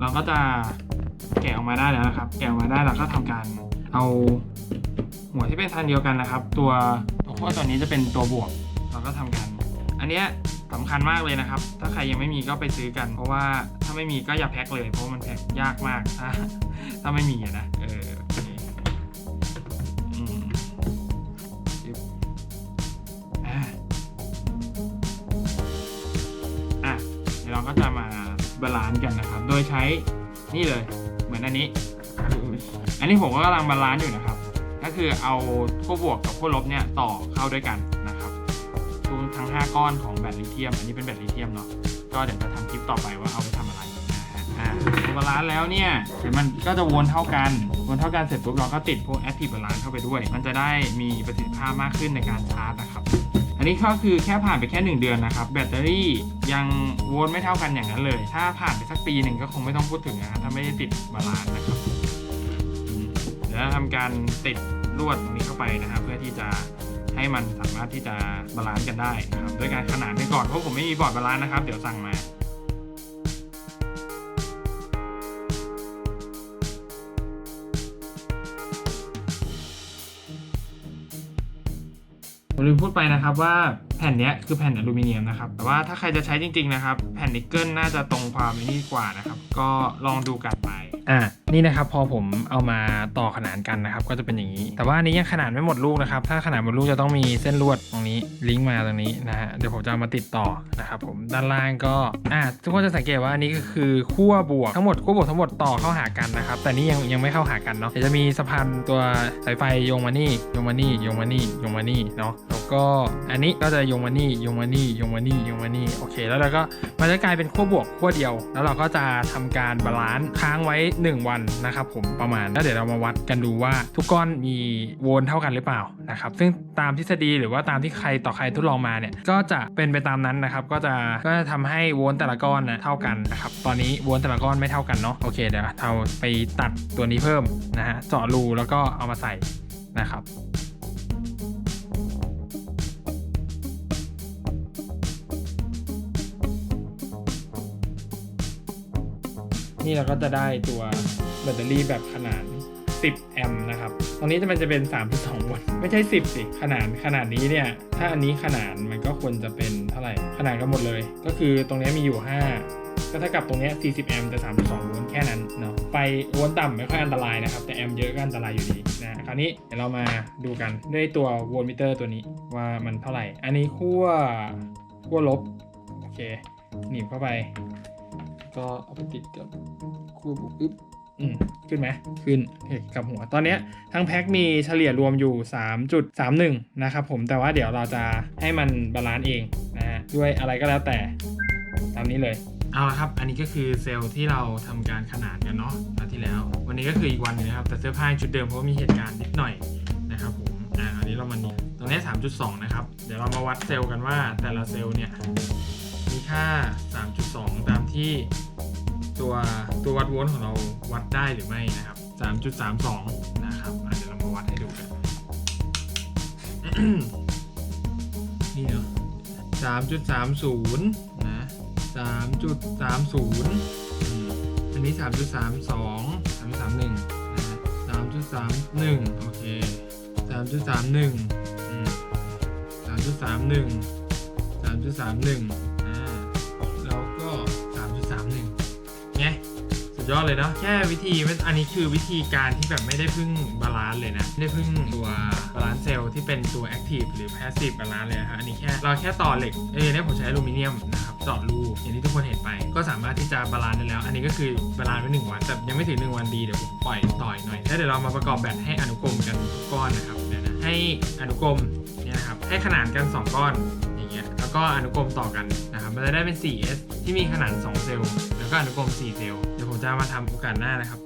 เราก็จะแกะออกมาได้แล้วนะครับ แกะออกมาได้เราก็ทำการเอาหัวที่เป็นทางเดียวกันนะครับ ตัวตัวขั้วตัวนี้จะเป็นตัวบวก เราก็ทำกัน อันเนี้ยสำคัญมากเลยนะครับ ถ้าใครยังไม่มีก็ไปซื้อกัน เพราะว่าถ้าไม่มีก็อย่าแพ็คเลย เพราะมันแพ็คยากมากถ้าถ้าไม่มีนะ เอออะเดี๋ยวเราก็จะมา บาลานซ์กันนะครับ โดยใช้นี่เลย เหมือนอันนี้ อันนี้ผมก็กำลังบาลานซ์อยู่นะครับ ก็คือเอาขั้วบวกกับขั้วลบเนี่ยต่อเข้าด้วยกันนะครับดูทั้ง 5 ก้อนของแบตลิเธียม อันนี้เป็นแบตลิเธียมเนาะ ก็เดี๋ยวจะทำคลิปต่อไปว่าเอาไปทำอะไรนะฮะ อ่าบาลานซ์แล้วเนี่ยเดี๋ยวมันก็จะวนเท่ากัน วนเท่ากันเสร็จปุ๊บเราก็ติดพวก active balance เข้าไปด้วย มันจะได้มีประสิทธิภาพมากขึ้นในการชาร์จนะครับ นี้ก็คือแค่ผ่านไปแค่ 1 เดือนนะครับ แบตเตอรี่ยังวนไม่เท่ากันอย่างนั้นเลย ถ้าผ่านไปสักปีหนึ่งก็คงไม่ต้องพูดถึงนะครับถ้าไม่ได้ติดบาลานซ์นะครับเดี๋ยวเราทำการติดลวดตรงนี้เข้าไปนะครับ เพื่อที่จะให้มันสามารถที่จะบาลานซ์กันได้นะครับด้วยการขนานไปก่อนเพราะผมไม่มีบอร์ดบาลานซ์นะครับ เดี๋ยวสั่งมา ผมลืมพูดไปนะครับว่า แผ่นนี้คือแผ่นอลูมิเนียมนะครับ แต่ว่าถ้าใครจะใช้จริงๆนะครับ แผ่นนิกเกิลน่าจะตรงความนี่กว่านะครับ ก็ลองดูกันไป อ่า นี่นะครับพอผมเอามาต่อขนานกันนะครับ ก็จะเป็นอย่างนี้ แต่ว่านี้ยังขนาดไม่หมดลูกนะครับ ถ้าขนาดหมดลูกจะต้องมีเส้นลวดตรงนี้ลิงก์มาตรงนี้นะฮะ เดี๋ยวผมจะามาติดต่อนะครับผม ด้านล่างก็ อ่า ทุกคนจะสังเกตว่าอันนี้ก็คือขั้วบวกทั้งหมดขั้วบวกทั้งหมดต่อเข้าหากันนะครับ แต่นี่ยังยังไม่เข้าหากันเนาะเดี๋ยวจะมีสะพานตัวสายไฟโยงมานี่โยงมานี่โยงมานี่โยงมานี่เนาะ แล้วก็อันนี้ก็จะโยงมานี่โยงมานี่โยงมานี่โยงมานี่โอเค แล้วเราก็มันจะกลายเป็นขั้วบวกขั้วเดียว แล้วเราก็จะทำการบาลานซ์ค้างไว้ 1 วันนะครับผมประมาณแล้วเดี๋ยวเรามาวัดกันดูว่าทุกก้อนมีโวลต์เท่ากันหรือเปล่านะครับซึ่งตามทฤษฎีหรือว่าตามที่ใครต่อใครทดลองมาเนี่ยก็จะเป็นไปตามนั้นนะครับก็จะก็จะทำให้โวลต์แต่ละก้อนนะเท่ากันนะครับตอนนี้โวลต์แต่ละก้อนไม่เท่ากันเนาะโอเคเดี๋ยวเราไปตัดตัวนี้เพิ่มนะฮะเจาะรูแล้วก็เอามาใส่นะครับ นี่เราก็จะได้ตัวแบตเตอรี่แบบขนาด 10 แอมป์นะครับ ตรงนี้จะมันจะเป็น 3.2 โวลต์ ไม่ใช่ 10 สิ ขนาดขนาดนี้เนี่ย ถ้าอันนี้ขนาดมันก็ควรจะเป็นเท่าไหร่ ขนาดกันหมดเลย ก็คือตรงนี้มีอยู่ 5 ก็เท่ากับตรงนี้ 40 แอมป์แต่ 3.2 โวลต์แค่นั้นเนาะ ไฟโวลต์ต่ำไม่ค่อยอันตรายนะครับ แต่แอมป์เยอะก็อันตรายอยู่ดีนะ คราวนี้เดี๋ยวเรามาดูกันด้วยตัวโวลต์มิเตอร์ตัวนี้ว่ามันเท่าไหร่ อันนี้ขั้วขั้วลบ โอเค หนีบเข้าไป ก็เอาไปติดกับคู่บุกอึ๊บอืมขึ้นไหมขึ้นเฮ้ยกับหัวตอนเนี้ยทั้งแพ็คมีเฉลี่ยรวมอยู่ 3.31 นะครับผมแต่ว่าเดี๋ยวเราจะให้มันบาลานซ์เองนะฮะด้วยอะไรก็แล้วแต่ตามนี้เลยเอาละครับ อันนี้ก็คือเซลล์ที่เราทำการขนาดกันเนาะตอนที่แล้ว วันนี้ก็คืออีกวันหนึงนะครับ แต่เสื้อผ้ายังชุดเดิมเพราะว่ามีเหตุการณ์นิดหน่อยนะครับผม อ่าอันนี้เรามานี่ตรงนี้ 3.2 นะครับ เดี๋ยวเรามาวัดเซลล์กันว่าแต่ละเซลล์เนี่ยมีค่า 3.2 ตามที่ ตัวตัววัดโวลต์ของเราวัดได้หรือไม่นะครับ 3.32 นะครับเดี๋ยวเรามาวัดให้ดูกันนี่เนาะ3.30 นะ 3.30 อันนี้ 3.32 3.31 นะฮะ3.31 โอเค 3.31 อืม3.31 3.31 ยอดเลยเนาะแค่วิธีอันนี้คือวิธีการที่แบบไม่ได้พึ่งบาลานซ์เลยนะ ไม่ได้พึ่งตัวบาลานซ์เซลล์ที่เป็นตัวแอคทีฟหรือแพสซีฟบาลานซ์เลยนะฮะอันนี้แค่เราแค่ต่อเหล็กเอ้ยเนี่ยผมใช้อลูมิเนียมนะครับเจาะรูอย่างที่ทุกคนเห็นไป ก็สามารถที่จะบาลานซ์ได้แล้ว อันนี้ก็คือบาลานซ์ไว้หนึ่งวัน แต่ยังไม่ถึงหนึ่งวันดีเดี๋ยวผมปล่อยต่อยหน่อยแล้วเดี๋ยวเรามาประกอบแบตให้อนุกรมกันกก้อนนะครับเดี๋ยวนะให้อนุกรมเนี่ยนะครับให้ขนานกัน 2 ก้อน เงี้ยแล้วก็อนุกรมต่อกันนะครับมันจะได้เป็น 4S ที่มีขนาด 2 เซลล์แล้วก็อนุกรม 4 เซลล์เดี๋ยวผมจะมาทำโอกาสหน้านะครับ